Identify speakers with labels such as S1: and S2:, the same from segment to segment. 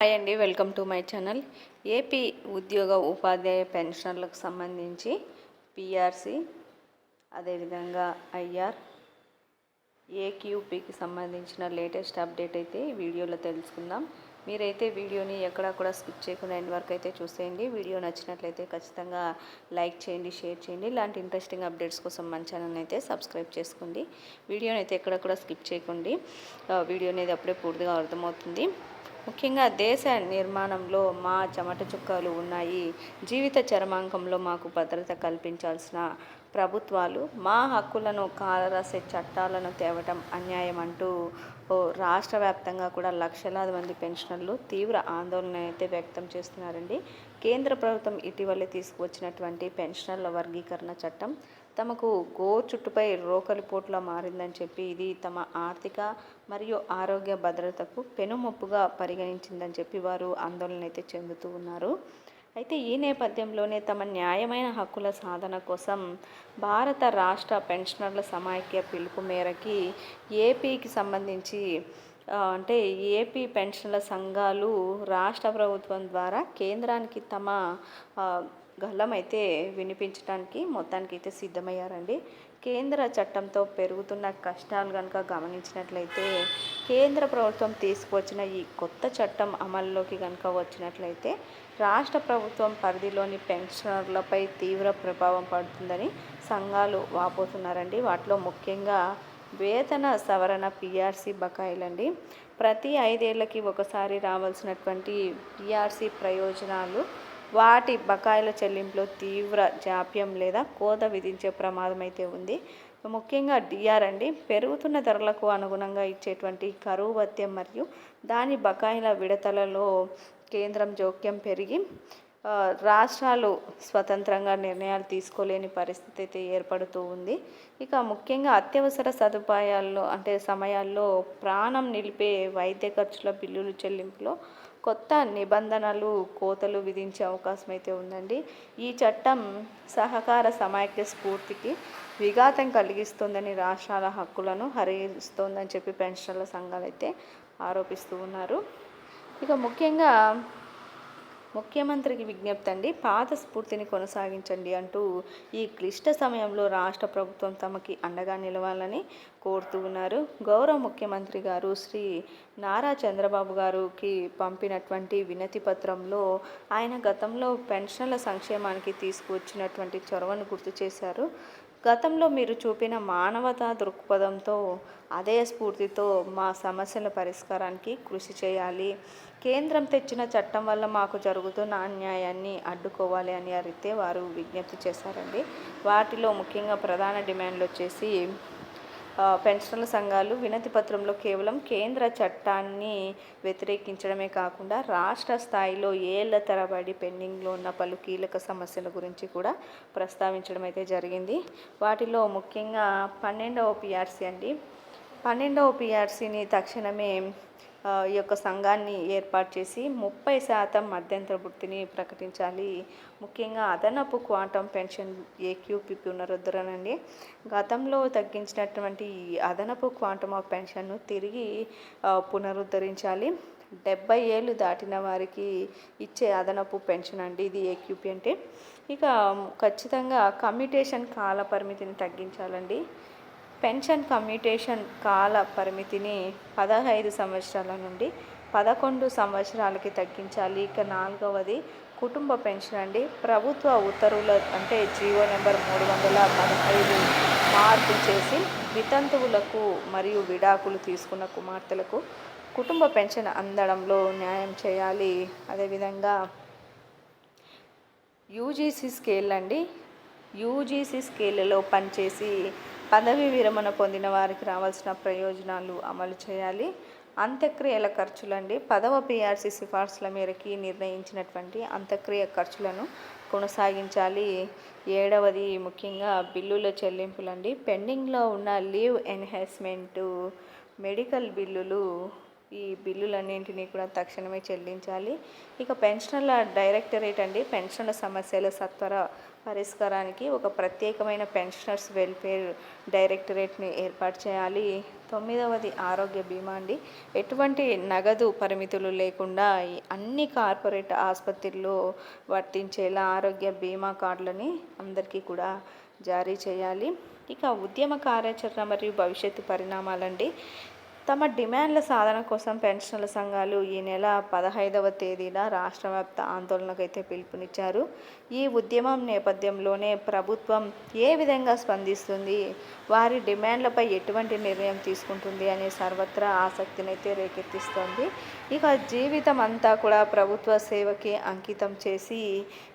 S1: Hi అండి welcome to my channel AP ఉద్యోగ ఉపాధ్యాయ పెన్షన్లకు సంబంధించి పిఆర్సి అదేవిధంగా ఐఆర్ ఏక్యూపీకి సంబంధించిన లేటెస్ట్ అప్డేట్ అయితే ఈ వీడియోలో తెలుసుకుందాం. మీరైతే వీడియోని ఎక్కడా కూడా స్కిప్ చేయకుండా ఎండ్ వరకు అయితే చూసేయండి. వీడియో నచ్చినట్లయితే ఖచ్చితంగా లైక్ చేయండి షేర్ చేయండి. ఇలాంటి ఇంట్రెస్టింగ్ అప్డేట్స్ కోసం మన ఛానల్ అయితే సబ్స్క్రైబ్ చేసుకోండి. వీడియోని అయితే ఎక్కడ కూడా స్కిప్ చేయకండి. వీడియో అనేది అప్పుడే పూర్తిగా అర్థమవుతుంది. ముఖ్యంగా దేశ నిర్మాణంలో మా చెమట చుక్కలు ఉన్నాయి. జీవిత చరమాంకంలో మాకు భద్రత కల్పించాల్సిన ప్రభుత్వాలు మా హక్కులను కాలరాసే చట్టాలను తేవటం అన్యాయం అంటూ ఓ రాష్ట్ర వ్యాప్తంగా కూడా లక్షలాది మంది పెన్షనర్లు తీవ్ర ఆందోళన అయితే వ్యక్తం చేస్తున్నారండి. కేంద్ర ప్రభుత్వం ఇటీవలే తీసుకువచ్చినటువంటి పెన్షనర్ల వర్గీకరణ చట్టం తమకు గో చుట్టుపై రోకలి మారిందని చెప్పి ఇది తమ ఆర్థిక మరియు ఆరోగ్య భద్రతకు పెనుముప్పుగా పరిగణించిందని చెప్పి వారు ఆందోళన అయితే చెందుతూ ఉన్నారు. అయితే ఈ నేపథ్యంలోనే తమ న్యాయమైన హక్కుల సాధన కోసం భారత రాష్ట్ర పెన్షనర్ల సమాఖ్య పిలుపు మేరకి ఏపీకి సంబంధించి అంటే ఏపీ పెన్షన్ల సంఘాలు రాష్ట్ర ప్రభుత్వం ద్వారా కేంద్రానికి తమ గల్లం అయితే వినిపించడానికి మొత్తానికి అయితే సిద్ధమయ్యారండి. కేంద్ర చట్టంతో పెరుగుతున్న కష్టాలు కనుక గమనించినట్లయితే కేంద్ర ప్రభుత్వం తీసుకువచ్చిన ఈ కొత్త చట్టం అమల్లోకి కనుక వచ్చినట్లయితే రాష్ట్ర ప్రభుత్వం పరిధిలోని పెన్షనర్లపై తీవ్ర ప్రభావం పడుతుందని సంఘాలు వాపోతున్నారండి. వాటిలో ముఖ్యంగా వేతన సవరణ పిఆర్సీ బకాయిలండి. ప్రతి ఐదేళ్ళకి ఒకసారి రావాల్సినటువంటి పిఆర్సీ ప్రయోజనాలు వాటి బకాయిల చెల్లింపులో తీవ్ర జాప్యం లేదా కోత విధించే ప్రమాదం అయితే ఉంది. ముఖ్యంగా డిఆర్ అండి పెరుగుతున్న ధరలకు అనుగుణంగా ఇచ్చేటువంటి కరువు భత్యం మరియు దాని బకాయిల విడతలలో కేంద్రం జోక్యం పెరిగి రాష్ట్రాలు స్వతంత్రంగా నిర్ణయాలు తీసుకోలేని పరిస్థితి అయితే ఏర్పడుతూ ఉంది. ఇక ముఖ్యంగా అత్యవసర సదుపాయాల్లో అంటే సమయాల్లో ప్రాణం నిలిపే వైద్య ఖర్చుల బిల్లులు చెల్లింపులో కొత్త నిబంధనలు కోతలు విధించే అవకాశం అయితే ఉందండి. ఈ చట్టం సహకార సమాఖ్య స్ఫూర్తికి విఘాతం కలిగిస్తుందని రాష్ట్రాల హక్కులను హరిస్తోందని చెప్పి పెన్షనర్ల సంఘాలు అయితే ఆరోపిస్తూ ఉన్నారు. ఇక ముఖ్యంగా ముఖ్యమంత్రికి విజ్ఞప్తి అండి పాత స్ఫూర్తిని కొనసాగించండి అంటూ ఈ క్లిష్ట సమయంలో రాష్ట్ర ప్రభుత్వం తమకి అండగా నిలవాలని కోరుతూ ఉన్నారు. గౌరవ ముఖ్యమంత్రి గారు శ్రీ నారా చంద్రబాబు గారికి పంపినటువంటి వినతి పత్రంలో ఆయన గతంలో పెన్షన్ల సంక్షేమానికి తీసుకువచ్చినటువంటి చొరవను గుర్తు చేశారు. గతంలో మీరు చూపిన మానవతా దృక్పథంతో అదే స్ఫూర్తితో మా సమస్యల పరిష్కారానికి కృషి చేయాలి. కేంద్రం తెచ్చిన చట్టం వల్ల మాకు జరుగుతున్న అన్యాయాన్ని అడ్డుకోవాలి అని అరిగితే వారు విజ్ఞప్తి చేశారండి. వాటిలో ముఖ్యంగా ప్రధాన డిమాండ్లు వచ్చేసి పెన్షనర్ల పెన్షన్ల సంఘాలు వినతి పత్రంలో కేవలం కేంద్ర చట్టాన్ని వ్యతిరేకించడమే కాకుండా రాష్ట్ర స్థాయిలో ఏళ్ళ తరబడి పెండింగ్లో ఉన్న పలు కీలక సమస్యల గురించి కూడా ప్రస్తావించడం అయితే జరిగింది. వాటిలో ముఖ్యంగా పన్నెండవ పిఆర్సీ అండి. పన్నెండవ పిఆర్సీని తక్షణమే ఈ యొక్క సంఘాన్ని ఏర్పాటు చేసి ముప్పై శాతం మధ్యంతర వృత్తిని ప్రకటించాలి. ముఖ్యంగా అదనపు క్వాంటం పెన్షన్ ఏక్యూపీ పునరుద్ధరణ అండి గతంలో తగ్గించినటువంటి ఈ అదనపు క్వాంటమ్ ఆఫ్ పెన్షన్ను తిరిగి పునరుద్ధరించాలి. డెబ్బై ఏళ్ళు దాటిన వారికి ఇచ్చే అదనపు పెన్షన్ అండి ఇది ఏక్యూపీ అంటే. ఇక ఖచ్చితంగా కమ్యూటేషన్ కాల పరిమితిని తగ్గించాలండి. పెన్షన్ కమ్యూటేషన్ కాల పరిమితిని పదహైదు సంవత్సరాల నుండి పదకొండు సంవత్సరాలకి తగ్గించాలి. ఇక నాలుగవది కుటుంబ పెన్షన్ అండి. ప్రభుత్వ ఉత్తర్వుల అంటే జీవో నెంబర్ మూడు వందల పదహైదు మార్పు చేసి వితంతువులకు మరియు విడాకులు తీసుకున్న కుమార్తెలకు కుటుంబ పెన్షన్ అందడంలో న్యాయం చేయాలి. అదేవిధంగా యూజీసీ స్కేల్ అండి. యూజీసీ స్కేల్లో పనిచేసి పదవి విరమణ పొందిన వారికి రావాల్సిన ప్రయోజనాలు అమలు చేయాలి. అంత్యక్రియల ఖర్చులండి. పదవ పిఆర్సీ సిఫార్సుల మేరకి నిర్ణయించినటువంటి అంత్యక్రియ ఖర్చులను కొనసాగించాలి. ఏడవది ముఖ్యంగా బిల్లుల చెల్లింపులండి. పెండింగ్లో ఉన్న లీవ్ ఎన్హాన్స్మెంటు మెడికల్ బిల్లులు ఈ బిల్లులన్నింటినీ కూడా తక్షణమే చెల్లించాలి. ఇక పెన్షన్ల డైరెక్టరేట్ అండి. పెన్షన్ల సమస్యల సత్వర పరిష్కారానికి ఒక ప్రత్యేకమైన పెన్షనర్స్ వెల్ఫేర్ డైరెక్టరేట్ని ఏర్పాటు చేయాలి. తొమ్మిదవది ఆరోగ్య బీమా అండి. ఎటువంటి నగదు పరిమితులు లేకుండా అన్ని కార్పొరేట్ ఆసుపత్రుల్లో వర్తించేలా ఆరోగ్య బీమా కార్డులని అందరికీ కూడా జారీ చేయాలి. ఇక ఉద్యమ కార్యాచరణ మరియు భవిష్యత్తు పరిణామాలండి. తమ డిమాండ్ల సాధన కోసం పెన్షన్ల సంఘాలు ఈ నెల పదహైదవ తేదీన రాష్ట్ర వ్యాప్త ఆందోళనకు అయితే పిలుపునిచ్చారు. ఈ ఉద్యమం నేపథ్యంలోనే ప్రభుత్వం ఏ విధంగా స్పందిస్తుంది? వారి డిమాండ్లపై ఎటువంటి నిర్ణయం తీసుకుంటుంది? అనే సర్వత్రా ఆసక్తిని అయితే రేకెత్తిస్తోంది. ఇక జీవితం అంతా కూడా ప్రభుత్వ సేవకి అంకితం చేసి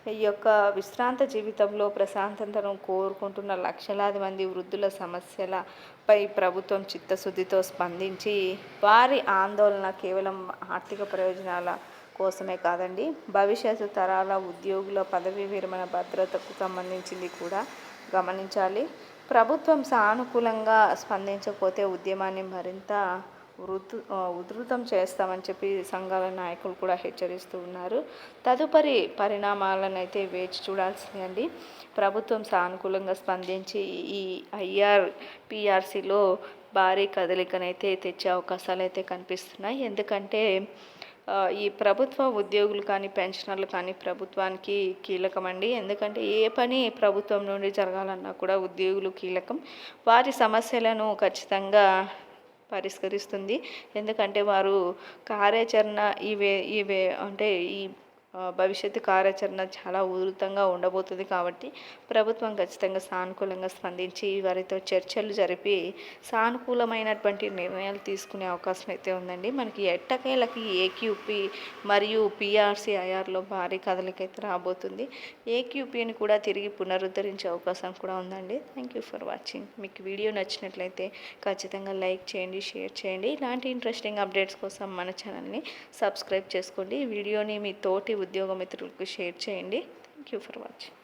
S1: ఈ యొక్క విశ్రాంత జీవితంలో ప్రశాంతతను కోరుకుంటున్న లక్షలాది మంది వృద్ధుల సమస్యలపై ప్రభుత్వం చిత్తశుద్ధితో స్పందించి వారి ఆందోళన కేవలం ఆర్థిక ప్రయోజనాల కోసమే కాదండి భవిష్యత్తు తరాల ఉద్యోగుల పదవీ విరమణ భద్రతకు సంబంధించింది కూడా గమనించాలి. ప్రభుత్వం సానుకూలంగా స్పందించకపోతే ఉద్యమాన్ని మరింత వృద్ధు ఉధృతం చేస్తామని చెప్పి సంఘాల నాయకులు కూడా హెచ్చరిస్తూ ఉన్నారు. తదుపరి పరిణామాలను అయితే వేచి చూడాల్సిందండి. ప్రభుత్వం సానుకూలంగా స్పందించి ఈ ఐఆర్ పిఆర్సీలో భారీ కదలికనైతే తెచ్చే అవకాశాలు అయితే కనిపిస్తున్నాయి. ఎందుకంటే ఈ ప్రభుత్వ ఉద్యోగులు కానీ పెన్షనర్లు కానీ ప్రభుత్వానికి కీలకమండి ఎందుకంటే ఏ పని ప్రభుత్వం నుండి జరగాలన్నా కూడా ఉద్యోగులు కీలకం. వారి సమస్యలను ఖచ్చితంగా పరిష్కరిస్తుంది. ఎందుకంటే వారు కార్యాచరణ ఇవే ఇవే అంటే ఈ భవిష్యత్తు కార్యాచరణ చాలా ఉధృతంగా ఉండబోతుంది కాబట్టి ప్రభుత్వం ఖచ్చితంగా సానుకూలంగా స్పందించి వారితో చర్చలు జరిపి సానుకూలమైనటువంటి నిర్ణయాలు తీసుకునే అవకాశం అయితే ఉందండి. మనకి ఎట్టకేలకి ఏక్యూపీ మరియు పిఆర్సీ ఐఆర్లో భారీ కదలికైతే రాబోతుంది. ఏక్యూపీని కూడా తిరిగి పునరుద్ధరించే అవకాశం కూడా ఉందండి. థ్యాంక్ యూ ఫర్ వాచింగ్ మీకు వీడియో నచ్చినట్లయితే ఖచ్చితంగా లైక్ చేయండి షేర్ చేయండి. ఇలాంటి ఇంట్రెస్టింగ్ అప్డేట్స్ కోసం మన ఛానల్ని సబ్స్క్రైబ్ చేసుకోండి. వీడియోని మీ తోటి ఉద్యోగ మిత్రులకు షేర్ చేయండి. Thank you for watching